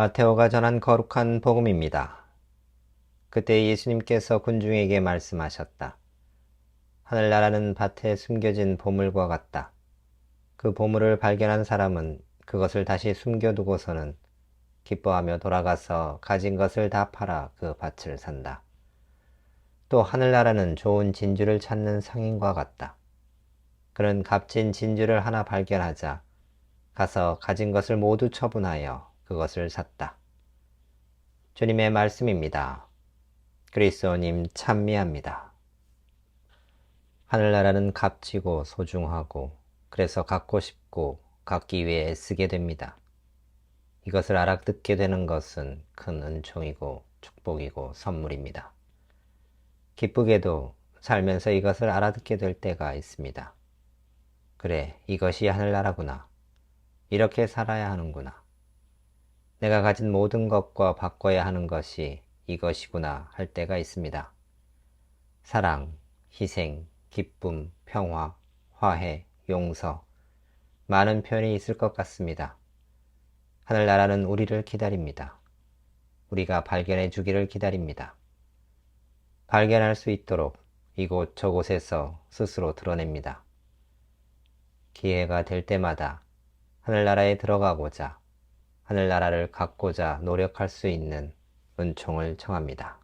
마테오가 전한 거룩한 복음입니다. 그때 예수님께서 군중에게 말씀하셨다. 하늘나라는 밭에 숨겨진 보물과 같다. 그 보물을 발견한 사람은 그것을 다시 숨겨두고서는 기뻐하며 돌아가서 가진 것을 다 팔아 그 밭을 산다. 또 하늘나라는 좋은 진주를 찾는 상인과 같다. 그는 값진 진주를 하나 발견하자 가서 가진 것을 모두 처분하여 그것을 샀다. 주님의 말씀입니다. 그리스도님 찬미합니다. 하늘나라는 값지고 소중하고 그래서 갖고 싶고 갖기 위해 애쓰게 됩니다. 이것을 알아듣게 되는 것은 큰 은총이고 축복이고 선물입니다. 기쁘게도 살면서 이것을 알아듣게 될 때가 있습니다. 그래, 이것이 하늘나라구나. 이렇게 살아야 하는구나. 내가 가진 모든 것과 바꿔야 하는 것이 이것이구나 할 때가 있습니다. 사랑, 희생, 기쁨, 평화, 화해, 용서, 많은 표현이 있을 것 같습니다. 하늘나라는 우리를 기다립니다. 우리가 발견해 주기를 기다립니다. 발견할 수 있도록 이곳 저곳에서 스스로 드러냅니다. 기회가 될 때마다 하늘나라에 들어가고자 하늘나라를 갖고자 노력할 수 있는 은총을 청합니다.